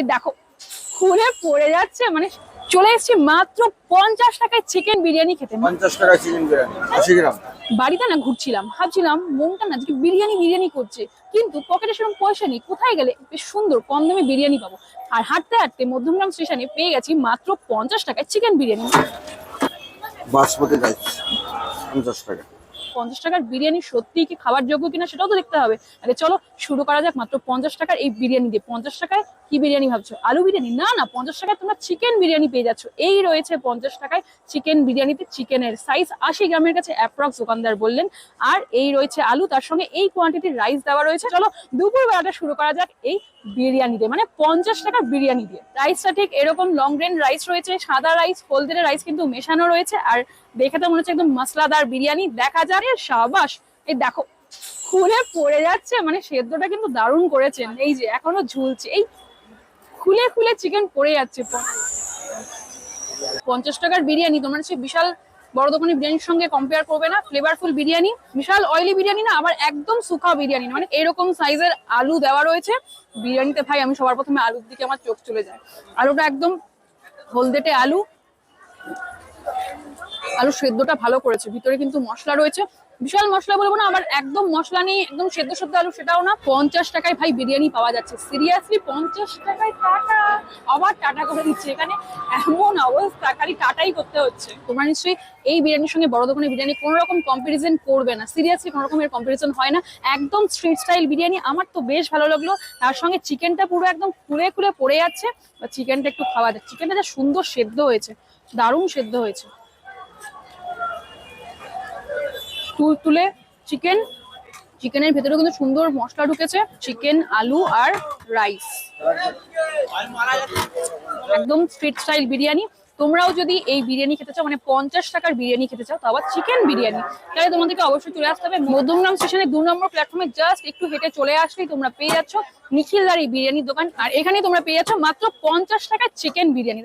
এই দেখো খুলে পড়ে যাচ্ছে মানে চলে এসেছি মাত্র পঞ্চাশ টাকায় চিকেন বিরিয়ানি খেতে। পঞ্চাশ টাকা চিকেন বিরিয়ানি আশি গ্রাম। বাড়িতে না ঘুরছিলাম ভাবছিলাম মনটা না আজকে বিরিয়ানি বিরিয়ানি করছে কিন্তু পকেটে সেরকম পয়সা নেই কোথায় গেলে? বেশ সুন্দর কম দামে বিরিয়ানি পাবো। আর হাঁটতে হাঁটতে মধ্যমগ্রাম স্টেশনে পেয়ে গেছি মাত্র পঞ্চাশ টাকায় চিকেন বিরিয়ানি। বাসমতি রাইস পঞ্চাশ টাকা। পঞ্চাশ টাকার বিরিয়ানি সত্যিই কি খাবার যোগ্য কিনা সেটাও তো দেখতে হবে। আরে চলো শুরু করা যাক মাত্র পঞ্চাশ টাকার এই বিরিয়ানি দিয়ে। পঞ্চাশ টাকায় কি বিরিয়ানি ভাবছ? আলু বিরিয়ানি? না না, পঞ্চাশ টাকায় তোমরা চিকেন বিরিয়ানি পেয়ে যাচ্ছ। এই রয়েছে পঞ্চাশ টাকায় চিকেন বিরিয়ানিতে চিকেনের সাইজ আশি গ্রামের কাছে অ্যাপ্রক্স দোকানদার বললেন। আর এই রয়েছে আলু, তার সঙ্গে এই কোয়ান্টিটির রাইস দেওয়া রয়েছে। চলো দুপুর বেলাটা শুরু করা যাক এই বিরিয়ানি দিয়ে। মানে পঞ্চাশ টাকার বিরিয়ানি দিয়ে। রাইসটা ঠিক এরকম লং গ্রেন রাইস রয়েছে, সাদা রাইস হলদেরে রাইস কিন্তু মেশানো রয়েছে। আর দেখে তো মনে হচ্ছে একদম মশলাদার বিরিয়ানি। দেখা যায় সাবাস! এই দেখো, খুলে পড়ে যাচ্ছে। মানে সেদ্ধটা কিন্তু দারুণ করেছেন। এই যে, এখনও ঝুলছে। এই খুলে খুলে চিকেন পড়ে যাচ্ছে পঞ্চাশ টাকার বিরিয়ানি, তোমার সে বিশাল বড় দোকানের বিরিয়ানির সঙ্গে কম্পেয়ার করবে না ফ্লেভারফুল বিরিয়ানি, বিশাল অয়েলি বিরিয়ানি না, আবার একদম সুখা বিরিয়ানি মানে এরকম সাইজের আলু দেওয়া রয়েছে। বিরিয়ানিতে ভাই আমি সবার প্রথমে আলুর দিকে আমার চোখ চলে যায়। আলুটা একদম হলদেটে আলু আলু সেদ্ধটা ভালো করেছে। ভিতরে কিন্তু মশলা রয়েছে। বিশাল মশলা বলব না, আমার একদম মশলা নেই, একদম সেদ্ধ সেদ্ধ আলু, সেটাও না। পঞ্চাশ টাকায় ভাই বিরিয়ানি পাওয়া যাচ্ছে। সিরিয়াসলি পঞ্চাশ টাকায় টাটা। আবার টাটা করে দিচ্ছে। এখানে এমন অবস্থা, খালি টাটাই করতে হচ্ছে। তোমরা নিশ্চয়ই এই বিরিয়ানির সঙ্গে বড় দোকানের বিরিয়ানি কোনো রকম কম্পারিজন করবে না। সিরিয়াসলি কোনো রকমের কম্পারিজন হয় না। একদম স্ট্রিট স্টাইল বিরিয়ানি, আমার তো বেশ ভালো লাগল। তার সঙ্গে চিকেনটা পুরো একদম খুলে খুলে পড়ে যাচ্ছে। বা চিকেনটা একটু খাওয়া যাচ্ছে চিকেনটা যা সুন্দর সেদ্ধ হয়েছে, দারুণ সেদ্ধ হয়েছে। তুল তুলে চিকেন, চিকেনের ভেতরে কিন্তু সুন্দর মশলা ঢুকেছে, চিকেন, আলু আর রাইস। একদম স্ট্রিট স্টাইল বিরিয়ানি। তোমরাও যদি এই বিরিয়ানি খেতে চাও মানে পঞ্চাশ টাকার বিরিয়ানি খেতে চাও তো আবার চিকেন বিরিয়ানি। তাহলে তোমাদেরকে অবশ্যই চলে আসতে হবে মধ্যমগ্রাম স্টেশনের দু নম্বর প্ল্যাটফর্মে। জাস্ট একটু হেঁটে চলে আসলেই তোমরা পেয়ে যাচ্ছ নিখিলদার এই বিরিয়ানির দোকান। আর এখানে তোমরা পেয়ে যাচ্ছ মাত্র পঞ্চাশ টাকার চিকেন বিরিয়ানি।